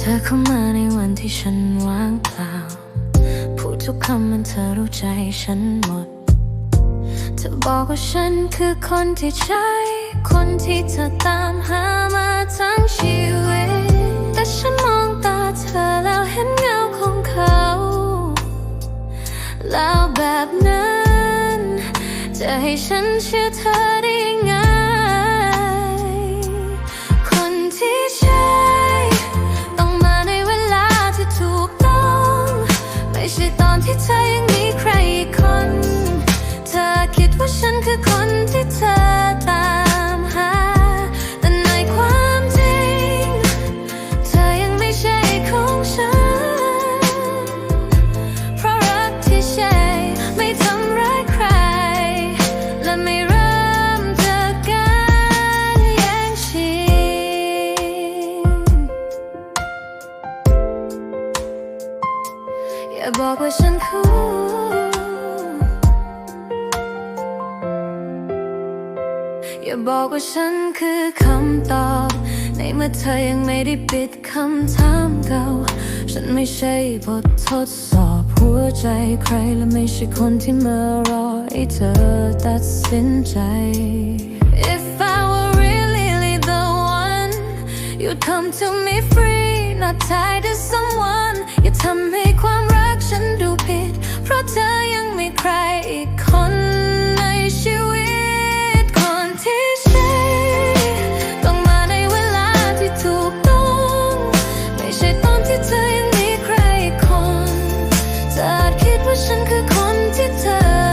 เข้ามาในวันที่ฉันว่างเปล่า พูดทุกคำมันเธอรู้ใจฉันหมด เธอบอกว่าฉันคือคนที่ใช่ คนที่เธอตามหามาทั้งชีวิต แต่ฉันมองตาเธอแล้วเห็นเงาของเขา แล้วแบบนั้น จะให้ฉันเชื่อเธอได้ ช่ตอนที่เธอยังมีใครอีกคน เธอคิดว่าฉันคือคนที่เธอ บอกว่าฉันคู่อย่าบอกว่าฉันคือคำตอบในเมื่อเธอยังไม่ได้ปิดคำถามเก่า ฉันไม่ใช่บททดสอบหัวใจใครและไม่ใช่คนที่มารอให้เธอตัดสินใจ If I were really the one You'd come to me free not tied to someone อย่า ว่าฉันคือคนที่เธอ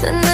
The